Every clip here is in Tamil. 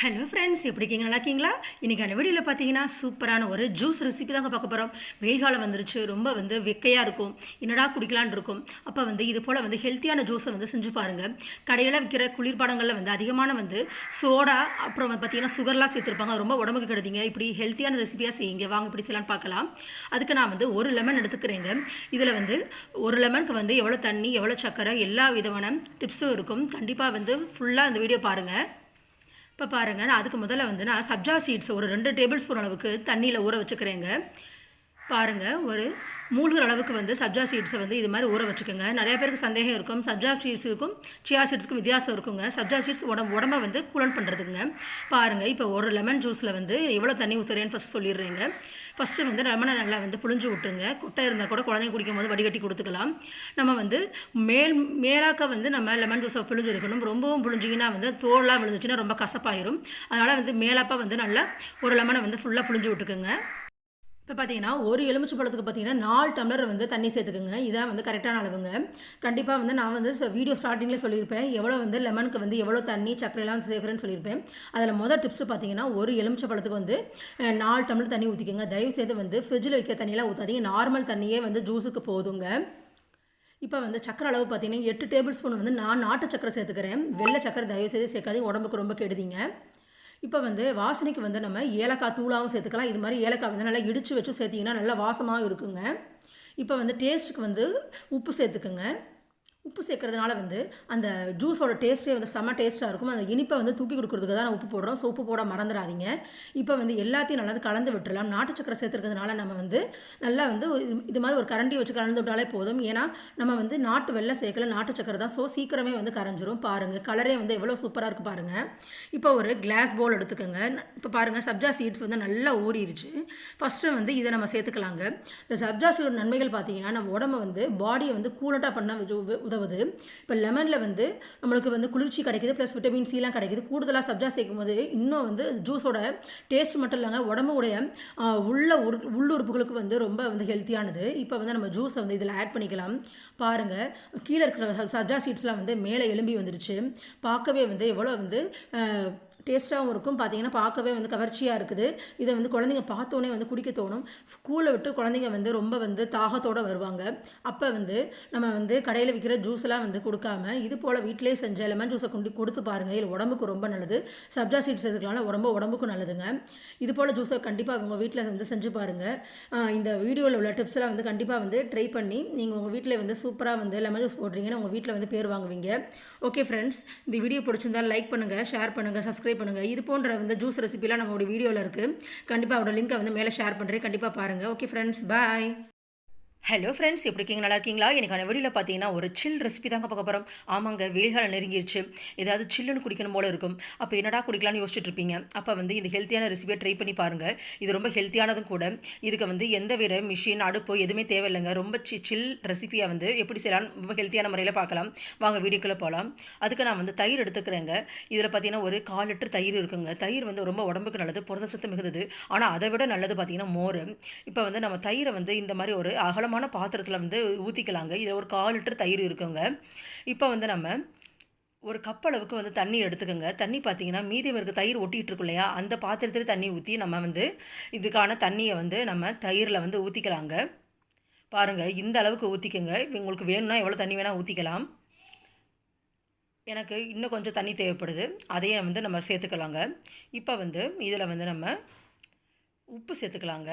ஹலோ ஃப்ரெண்ட்ஸ் எப்படி இருக்கீங்க? நல்லா இருக்கீங்களா? இன்றைக்கான வீடியோவில் பார்த்தீங்கன்னா சூப்பரான ஒரு ஜூஸ் ரெசிபி தாங்க பார்க்க போகிறோம் வெயில் காலம் வந்துருச்சு ரொம்ப வந்து வெக்கையாக இருக்கும். என்னடா குடிக்கலான் இருக்கும். அப்போ வந்து இது போல் வந்து ஹெல்த்தியான ஜூஸை வந்து செஞ்சு பாருங்கள் கடையில் விற்கிற குளிர்பானங்களில் வந்து அதிகமான வந்து சோடா அப்புறம் வந்து பார்த்தீங்கன்னா சுகர்லாம் சேர்த்துருப்பாங்க. ரொம்ப உடம்புக்கு கெடுதிங்க. இப்படி ஹெல்த்தியான ரெசிபியாக செய்யுங்க. வாங்க இப்படி செய்யலான்னு பார்க்கலாம். அதுக்கு நான் வந்து ஒரு லெமன் எடுத்துக்கிறேங்க. இதில் வந்து ஒரு லெமனுக்கு வந்து எவ்வளோ தண்ணி எவ்வளோ சக்கரை எல்லா விதமான டிப்ஸும் இருக்கும். கண்டிப்பாக வந்து ஃபுல்லாக இந்த வீடியோ பாருங்கள் இப்போ பாருங்கள் நான் அதுக்கு முதல்ல வந்து நான் சப்ஜா சீட்ஸ் ஒரு ரெண்டு டேபிள் ஸ்பூன் அளவுக்கு தண்ணியில் ஊற வச்சுக்கிறேங்க. பாருங்கள் ஒரு மூழ்கிற அளவுக்கு வந்து சப்ஜா சீட்ஸை வந்து இது மாதிரி ஊற வச்சுக்கோங்க. நிறைய பேருக்கு சந்தேகம் இருக்கும். சப்ஜா சீட்ஸுக்கும் சியா சீட்ஸுக்கும் வித்தியாசம் இருக்குங்க. சப்ஜா சீட்ஸ் உடம்பு உடம்பை வந்து கூலன் பண்ணுறதுக்குங்க பாருங்கள் இப்போ ஒரு லெமன் ஜூஸில் வந்து எவ்வளோ தண்ணி ஊற்றுறேன்னு ஃபஸ்ட் சொல்லிடுறேங்க. ஃபஸ்ட்டு வந்து லெமனை நல்லா வந்து புழிஞ்சு விட்டுருங்க. குட்டை இருந்தால் கூட குழந்தைங்க குடிக்கும் போது வடிகட்டி கொடுத்துக்கலாம். நம்ம வந்து மேல் மேலாக்க வந்து நம்ம லெமன் ஜூஸை புழிஞ்சு எடுக்கணும் ரொம்பவும் புழிஞ்சிங்கன்னா வந்து தோல்லாம் விழுந்துச்சுன்னா ரொம்ப கசப்பாயிரும். அதனால் வந்து மேலாப்பாக வந்து நல்லா ஒரு லெமனை வந்து ஃபுல்லாக புழிஞ்சு விட்டுக்குங்க. இப்போ பார்த்தீங்கன்னா ஒரு எலுமிச்சு பழத்துக்கு பார்த்தீங்கன்னா நாலு டம்ளர் வந்து தண்ணி சேர்த்துக்குங்க. இதான் வந்து கரெக்டான அளவுங்க. கண்டிப்பாக வந்து நான் வந்து வீடியோ ஸ்டார்டிங்கில் சொல்லியிருப்பேன். எவ்வளோ வந்து லெமனுக்கு வந்து எவ்வளோ தண்ணி சர்க்கரைலாம் சேர்க்குறேன்னு சொல்லியிருப்பேன். அதில் மொதல் டிப்ஸ் பார்த்தீங்கன்னா ஒரு எலுமிச்சை பழத்துக்கு வந்து நாலு டம்ளர் தண்ணி ஊற்றிக்கோங்க தயவு செய்து வந்து ஃப்ரிட்ஜில் வைக்க தண்ணியெலாம் ஊற்றாதீங்க நார்மல் தண்ணியே வந்து ஜூஸுக்கு போதுங்க. இப்போ வந்து சக்கரை அளவு பார்த்தீங்கன்னா எட்டு டேபிள் ஸ்பூன் வந்து நான் நாட்டு சக்கரை சேர்த்துக்கிறேன். வெள்ளை சக்கரை தயவு செய்து சேர்க்காதீங்க. உடம்புக்கு ரொம்ப கெடுதிங்க. இப்போ வந்து வாசனைக்கு வந்து நம்ம ஏலக்காய் தூளாகவும் சேர்த்துக்கலாம். இது மாதிரி ஏலக்காய் வந்து நல்லா இடித்து வச்சு சேர்த்திங்கன்னா நல்லா வாசமாகவும் இருக்குங்க. இப்போ வந்து டேஸ்ட்டுக்கு வந்து உப்பு சேர்த்துக்குங்க. உப்பு சேர்க்கறதுனால வந்து அந்த ஜூஸோட டேஸ்ட்டே வந்து செம்ம டேஸ்ட்டாக இருக்கும். அந்த இனிப்பை வந்து தூக்கி கொடுக்குறதுக்கு தான் உப்பு போடுறோம். ஸோ உப்பு போட மறந்துடாதீங்க. இப்போ வந்து எல்லாத்தையும் நல்லா கலந்து விட்டுறலாம். நாட்டு சக்கரை சேர்த்துருக்கிறதுனால நம்ம வந்து நல்லா வந்து இது- இது மாதிரி ஒரு கரண்டி வச்சு கலந்து விட்டாலே போதும். ஏன்னா நம்ம வந்து நாட்டு வெள்ளை சேர்க்கல நாட்டு சக்கரை தான். ஸோ சீக்கிரமே வந்து கரைஞ்சிரும். பாருங்கள் கலரே வந்து எவ்வளோ சூப்பராக இருக்குது பாருங்கள் இப்போ ஒரு கிளாஸ் போல் எடுத்துக்கோங்க. இப்போ பாருங்கள் சப்ஜா சீட்ஸ் வந்து நல்லா ஊறிடுச்சு ஃபஸ்ட்டு வந்து இதை நம்ம சேர்த்துக்கலாங்க. இந்த சப்ஜா சீட் நன்மைகள் பார்த்தீங்கன்னா நம்ம உடம்ப வந்து பாடியை வந்து கூலட்டாக பண்ண உத- உதவுது இப்போ லெமனில் வந்து நம்மளுக்கு வந்து குளிர்ச்சி கிடைக்குது ப்ளஸ் விட்டமின் சிலாம் கிடைக்குது. கூடுதலாக சப்ஜா சேர்க்கும் போது இன்னும் வந்து ஜூஸோட டேஸ்ட் மட்டும் இல்லைங்க உடம்புடைய உள்ள உரு உள்ளுறுப்புகளுக்கு வந்து ரொம்ப வந்து ஹெல்த்தியானது இப்போ வந்து நம்ம ஜூஸை வந்து இதில் ஆட் பண்ணிக்கலாம். பாருங்கள் கீழே இருக்கிற சப்ஜா சீட்ஸ்லாம் வந்து மேலே எலும்பி வந்துருச்சு. பார்க்கவே வந்து எவ்வளோ வந்து டேஸ்ட்டாகவும் இருக்கும். பார்த்தீங்கன்னா பார்க்கவே வந்து கவர்ச்சியாக இருக்குது. இதை வந்து குழந்தைங்க பார்த்தோன்னே வந்து குடிக்க தோணும். ஸ்கூலை விட்டு குழந்தைங்க வந்து ரொம்ப வந்து தாகத்தோடு வருவாங்க. அப்போ வந்து நம்ம வந்து கடையில் விற்கிற ஜூஸ்லாம் வந்து கொடுக்காம இது போல் வீட்டிலே செஞ்ச லெமன் ஜூஸை கொண்டு கொடுத்து பாருங்கள் இது உடம்புக்கு ரொம்ப நல்லது. சப்ஜா சீட்ஸ் இதுக்கெல்லாம் ரொம்ப உடம்புக்கும் நல்லதுங்க. இது போல் ஜூஸை கண்டிப்பாக உங்கள் வீட்டில் வந்து செஞ்சு பாருங்கள் இந்த வீடியோவில் உள்ள டிப்ஸ்லாம் வந்து கண்டிப்பாக வந்து ட்ரை பண்ணி நீங்கள் உங்கள் வீட்டில் வந்து சூப்பராக வந்து லெமன் ஜூஸ் போடுறீங்கன்னு உங்கள் வீட்டில் வந்து பேர் வாங்குவீங்க. ஓகே ஃப்ரெண்ட்ஸ் இந்த வீடியோ பிடிச்சிருந்தா லைக் பண்ணுங்கள் ஷேர் பண்ணுங்கள் சப்ஸ்கிரைப் பண்ணுங்கள் இது போன்ற வந்து ஜூஸ் ரெசிபிலாம் நம்மளோட வீடியோவில் இருக்குது கண்டிப்பாக அவரோட லிங்கை வந்து மேலே ஷேர் பண்ணுறேன் கண்டிப்பாக பாருங்கள் okay friends bye hello friends எப்படி இருக்கீங்க? நல்லா இருக்கீங்களா? எனக்கான வீடியோவில் பார்த்தீங்கன்னா ஒரு சில் ரெசிபி தாங்க பார்க்க போகிறோம் ஆமாங்க வெயில்காலம் நெருங்கிருச்சு. ஏதாவது சில்லுன்னு குடிக்கணும் போல இருக்கும். அப்போ என்னடா குடிக்கலாம்னு யோசிச்சுட்டு இருப்பீங்க? அப்போ வந்து இந்த ஹெல்த்தியான ரெசிபியை ட்ரை பண்ணி பாருங்கள் இது ரொம்ப ஹெல்த்தியானதும் கூட. இதுக்கு வந்து எந்த வேறு மிஷின் அடுப்பு எதுவுமே தேவையில்லைங்க. ரொம்ப சி சில் ரெசிபியாக வந்து எப்படி செய்யலாம் ரொம்ப ஹெல்த்தியான முறையில் பார்க்கலாம். வாங்க வீடியோக்குள்ளே போகலாம் அதுக்கு நான் வந்து தயிர் எடுத்துக்கிறேங்க. இதில் பார்த்தீங்கன்னா ஒரு கால் லிட்டர் தயிர் இருக்குங்க. தயிர் வந்து ரொம்ப உடம்புக்கு நல்லது புரத சத்து மிகுந்தது. ஆனால் அதை விட நல்லது பார்த்தீங்கன்னா மோர். இப்போ வந்து நம்ம தயிரை வந்து இந்த மாதிரி ஒரு அகலமான பாத்திரத்தில் வந்து ஊற்றிக்கலாங்க இதில் ஒரு கால் லிட்டர் தயிர் இருக்குங்க. இப்போ வந்து நம்ம ஒரு கப் அளவுக்கு வந்து தண்ணி எடுத்துக்கோங்க. தண்ணி பார்த்தீங்கன்னா மீதி இருக்க தயிர் ஒட்டிகிட்டு இருக்கும் இல்லையா? அந்த பாத்திரத்தில் தண்ணி ஊற்றி நம்ம வந்து இதுக்கான தண்ணியை வந்து நம்ம தயிரில் வந்து ஊற்றிக்கலாங்க பாருங்கள் இந்த அளவுக்கு ஊற்றிக்கோங்க உங்களுக்கு வேணும்னா எவ்வளோ தண்ணி வேணால் ஊற்றிக்கலாம் எனக்கு இன்னும் கொஞ்சம் தண்ணி தேவைப்படுது. அதையே வந்து நம்ம சேர்த்துக்கலாங்க. இப்போ வந்து இதில் வந்து நம்ம உப்பு சேர்த்துக்கலாங்க.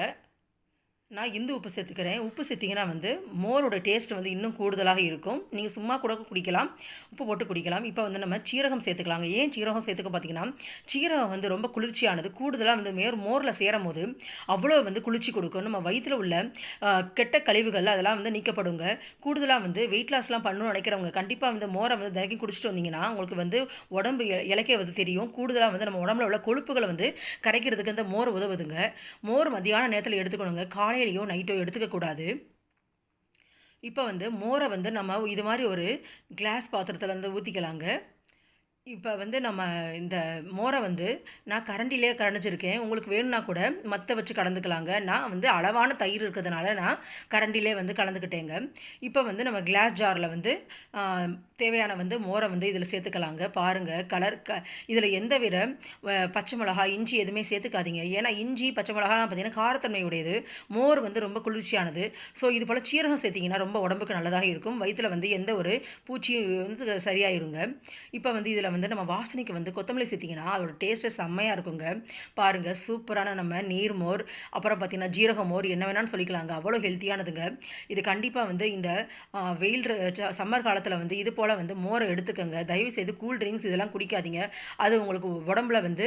நான் இந்து உப்பு சேர்த்துக்கிறேன். உப்பு சேர்த்திங்கன்னா வந்து மோரோட டேஸ்ட் வந்து இன்னும் கூடுதலாக இருக்கும். நீங்கள் சும்மா கூட குடிக்கலாம். உப்பு போட்டு குடிக்கலாம். இப்போ வந்து நம்ம சீரகம் சேர்த்துக்கலாங்க. ஏன் சீரகம் சேர்த்துக்க பார்த்தீங்கன்னா சீரகம் வந்து ரொம்ப குளிர்ச்சியானது. கூடுதலாக வந்து மேர் மோரில் சேரும் போது அவ்வளோ வந்து குளிர்ச்சி கொடுக்கும். நம்ம வயிற்றில் உள்ள கெட்ட கழிவுகள் அதெல்லாம் வந்து நீக்கப்படுங்க. கூடுதலாக வந்து வெயிட் லாஸ்லாம் பண்ணணும்னு நினைக்கிறவங்க கண்டிப்பாக வந்து மோரை வந்து தினைக்கும் குடிச்சிட்டு வந்தீங்கன்னா உங்களுக்கு வந்து உடம்பு இ- வந்து தெரியும். கூடுதலாக வந்து நம்ம உடம்புல உள்ள கொழுப்புகளை வந்து கரைக்கிறதுக்கு இந்த மோர் உதவுதுங்க. மோர் மதியான நேரத்தில் எடுத்துக்கணுங்க. காலையிலையோ நைட்டோ எடுத்துக்கக்கூடாது இப்போ வந்து மோரை வந்து நம்ம இது மாதிரி ஒரு கிளாஸ் பாத்திரத்தில் வந்து ஊற்றிக்கலாங்க இப்போ வந்து நம்ம இந்த மோரை வந்து நான் கரண்டிலே கரைஞ்சிருக்கேன் உங்களுக்கு வேணும்னா கூட மற்ற வச்சு கலந்துக்கலாங்க. நான் வந்து அளவான தயிர் இருக்கிறதுனால நான் கரண்டிலே வந்து கலந்துக்கிட்டேங்க. இப்போ வந்து நம்ம கிளாஸ் ஜாரில் வந்து தேவையான வந்து மோரை வந்து இதில் சேர்த்துக்கலாங்க. பாருங்கள் கலர் க இதில் எந்த வித பச்சை மிளகா இஞ்சி எதுவுமே சேர்த்துக்காதீங்க. ஏன்னா இஞ்சி பச்சை மிளகாலாம் பார்த்திங்கன்னா காரத்தன்மையுடையது. மோர் வந்து ரொம்ப குளிர்ச்சியானது. ஸோ இது போல் சீரகம் சேர்த்திங்கன்னா ரொம்ப உடம்புக்கு நல்லதாக இருக்கும். வயிற்றில் வந்து எந்த ஒரு பூச்சியும் வந்து சரியாயிருங்க. இப்போ வந்து இதில் வந்து நம்ம வாசனைக்கு வந்து கொத்தமல்லி சேர்த்திங்கன்னா அதோட டேஸ்ட்டு செம்மையாக இருக்குங்க. பாருங்கள் சூப்பரான நம்ம நீர்மோர் அப்புறம் பார்த்திங்கன்னா ஜீரக மோர் என்ன வேணாலும் சொல்லிக்கலாங்க. அவ்வளோ ஹெல்த்தியானதுங்க இது கண்டிப்பாக வந்து இந்த வெயில் சம்மர் காலத்தில் வந்து இது போல் வந்து மோரை எடுத்துக்கோங்க. தயவு செய்து கூல் ட்ரிங்க்ஸ் இதெல்லாம் குடிக்காதீங்க. அது உங்களுக்கு உடம்புல வந்து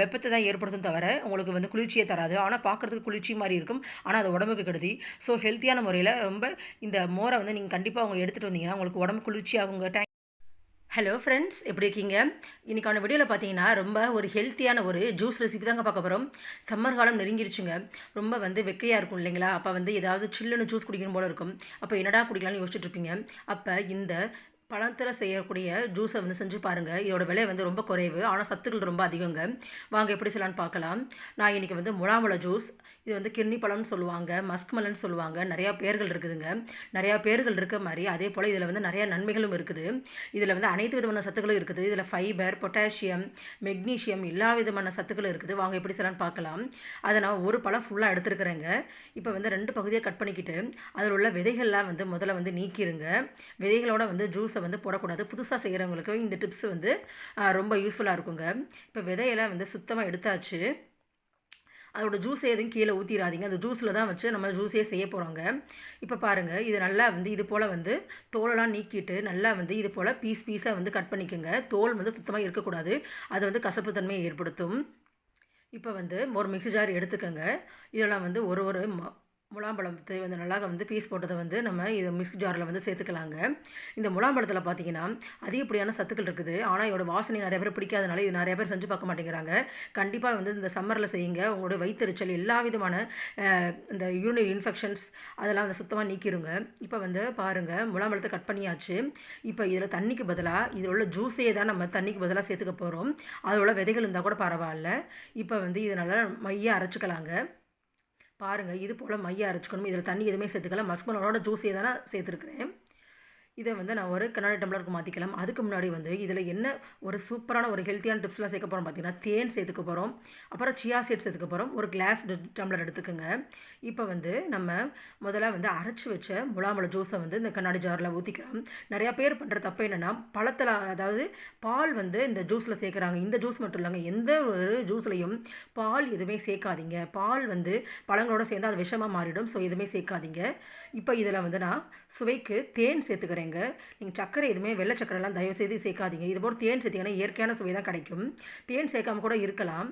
வெப்பத்தை தான் ஏற்படுத்தும் தவிர உங்களுக்கு வந்து குளிர்ச்சியை தராது. ஆனால் பார்க்குறதுக்கு குளிர்ச்சி மாதிரி இருக்கும். ஆனால் அது உடம்புக்கு கெடுதி. ஸோ ஹெல்த்தியான முறையில் ரொம்ப இந்த மோரை வந்து நீங்கள் கண்டிப்பாக அவங்க எடுத்துகிட்டு வந்தீங்கன்னா உங்களுக்கு உடம்பு குளிர்ச்சியாகுங்க. டேங்க் ஹலோ ஃப்ரெண்ட்ஸ் எப்படி இருக்கீங்க? இன்றைக்கான வீடியோவில் பார்த்தீங்கன்னா ரொம்ப ஒரு ஹெல்த்தியான ஒரு ஜூஸ் ரெசிபி தாங்க பார்க்க போகிறோம் சம்மர் காலம் நெருங்கிருச்சுங்க. ரொம்ப வந்து வெக்கையாக இருக்கும் இல்லைங்களா? அப்போ வந்து ஏதாவது சில்லுன்னு ஜூஸ் குடிக்கணும் போல இருக்கும். அப்போ என்னடா குடிக்கலாம்னு யோசிச்சுட்டு இருப்பீங்க. அப்போ இந்த பழத்தில் செய்யக்கூடிய ஜூஸை வந்து செஞ்சு பாருங்கள் இதோட விலை வந்து ரொம்ப குறைவு. ஆனால் சத்துக்கள் ரொம்ப அதிகங்க. வாங்க எப்படி செய்யலான்னு பார்க்கலாம். நான் இன்றைக்கி வந்து முலாம்பழ ஜூஸ் இது வந்து கிண்ணி பழம்னு சொல்லுவாங்க மஸ்க் மலன்னு சொல்லுவாங்க. நிறையா பேர்கள் இருக்குதுங்க. நிறையா பேர்கள் இருக்க மாதிரி அதே போல் இதில் வந்து நிறையா நன்மைகளும் இருக்குது. இதில் வந்து அனைத்து விதமான சத்துக்களும் இருக்குது. இதில் ஃபைபர் பொட்டாசியம் மெக்னீஷியம் எல்லா விதமான சத்துக்களும் இருக்குது. வாங்க எப்படி செய்யலான்னு பார்க்கலாம். அதை நான் ஒரு பழம் ஃபுல்லாக எடுத்துருக்குறேங்க. இப்போ வந்து ரெண்டு பகுதியாக கட் பண்ணிக்கிட்டு அதில் உள்ள விதைகள்லாம் வந்து முதல்ல வந்து நீக்கிருங்க. விதைகளோட வந்து ஜூஸை வந்து போடக்கூடாது. புதுசாக செய்கிறவங்களுக்கு இந்த டிப்ஸ் வந்து ரொம்ப யூஸ்ஃபுல்லாக இருக்குங்க. இப்போ விதையெல்லாம் வந்து சுத்தமாக எடுத்தாச்சு. அதோட ஜூஸ் எதுவும் கீழே ஊற்றிடாதீங்க அந்த ஜூஸில் தான் வச்சு நம்ம ஜூஸே செய்ய போகிறோங்க இப்போ பாருங்கள் இது நல்லா வந்து இது போல் வந்து தோலெல்லாம் நீக்கிட்டு நல்லா வந்து இது போல் பீஸ் பீஸாக வந்து கட் பண்ணிக்கோங்க. தோல் வந்து சுத்தமாக இருக்கக்கூடாது. அது வந்து கசப்பு தன்மையை ஏற்படுத்தும். இப்போ வந்து ஒரு மிக்ஸி ஜார் எடுத்துக்கோங்க. இதெல்லாம் வந்து ஒரு ஒரு முலாம்பழத்தை வந்து நல்லா வந்து பீஸ் போட்டதை வந்து நம்ம இது மிக்ஸ் ஜாரில் வந்து சேர்த்துக்கலாங்க. இந்த முலாம்பழத்தில் பார்த்தீங்கன்னா அதிகப்படியான சத்துக்கள் இருக்குது. ஆனால் இதோட வாசனை நிறைய பேர் பிடிக்காதனால இது நிறைய பேர் செஞ்சு பார்க்க மாட்டேங்கிறாங்க. கண்டிப்பாக வந்து இந்த சம்மரில் செய்யுங்க. உங்களோட வயிற்றுச்சல் எல்லா விதமான இந்த யூரினரி இன்ஃபெக்ஷன்ஸ் அதெல்லாம் வந்து சுத்தமாக நீக்கிருங்க. இப்போ வந்து பாருங்கள் முலாம்பழத்தை கட் பண்ணியாச்சு. இப்போ இதில் தண்ணிக்கு பதிலாக இதில் உள்ள ஜூஸே தான் நம்ம தண்ணிக்கு பதிலாக சேர்த்துக்க போகிறோம் அதில் உள்ள விதைகள் இருந்தால் கூட பரவாயில்ல. இப்போ வந்து இதை நல்லா மைய அரைச்சிக்கலாங்க. பாருங்கள் இது போல் மைய அரைச்சிக்கணும். இதில் தண்ணி எதுவுமே சேர்த்துக்கல. மஸ்மலோட ஜூஸே தானே சேர்த்துருக்குறேன். இதை வந்து நான் ஒரு கண்ணாடி டம்ளருக்கு மாற்றிக்கலாம் அதுக்கு முன்னாடி வந்து இதில் என்ன ஒரு சூப்பரான ஒரு ஹெல்த்தியான டிப்ஸ்லாம் சேர்க்க போகிறோம் பார்த்தீங்கன்னா தேன் சேர்த்துக்க போகிறோம் அப்புறம் சியா சீட் சேர்த்துக்க போகிறோம் ஒரு கிளாஸ் டம்ளர் எடுத்துக்கோங்க. இப்போ வந்து நம்ம முதல்ல வந்து அரைச்சி வச்ச முலாம்பழ ஜூஸை வந்து இந்த கண்ணாடி ஜாரில் ஊற்றிக்கலாம் நிறையா பேர் பண்ணுற தப்பு என்னென்னா பழத்தில் அதாவது பால் வந்து இந்த ஜூஸில் சேர்க்குறாங்க. இந்த ஜூஸ் மட்டும் இல்லைங்க எந்த ஒரு ஜூஸ்லையும் பால் எதுவுமே சேர்க்காதீங்க. பால் வந்து பழங்களோட சேர்ந்து அது விஷமாக மாறிடும் ஸோ எதுவுமே சேர்க்காதீங்க. இப்போ இதில் வந்து நான் சுவைக்கு தேன் சேர்த்துக்கிறேங்க. நீங்கள் சர்க்கரை எதுவுமே வெள்ளை சக்கரைலாம் தயவு செய்து சேர்க்காதீங்க. இது போல் தேன் சேர்த்திங்கன்னா இயற்கையான சுவை தான் கிடைக்கும். தேன் சேர்க்காம கூட இருக்கலாம்.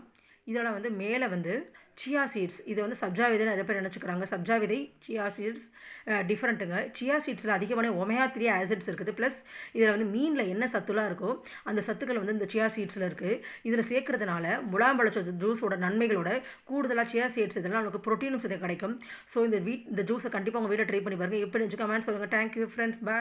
இதெல்லாம் வந்து மேலே வந்து சியா சீட்ஸ் இது வந்து சப்ஜா விதை நிறைய பேர் நினச்சிக்கிறாங்க. சப்ஜா விதை சியா சீட்ஸ் டிஃப்ரெண்ட்டுங்க சியா சீட்ஸில் அதிகமான ஒமையா த்ரீ ஆசிட்ஸ் இருக்குது. ப்ளஸ் இதில் வந்து மீனில் என்ன சத்துலாம் இருக்கோ அந்த சத்துக்கள் வந்து இந்த சியா சீட்ஸில் இருக்குது இதில் சேர்க்கறதுனால முலாம்பழச்ச ஜூஸோட நன்மைகளோட கூடுதலாக சியா சீட்ஸ் இதெல்லாம் நமக்கு ப்ரோட்டீனும் இது கிடைக்கும். ஸோ இந்த வீட் இந்த ஜூஸை கண்டிப்பாக உங்கள் வீட்டில் ட்ரை பண்ணி பாருங்கள் எப்படி இருந்துச்சு கமெண்ட் சொல்லுங்கள் தேங்க்யூ ஃப்ரெண்ட்ஸ் பாய்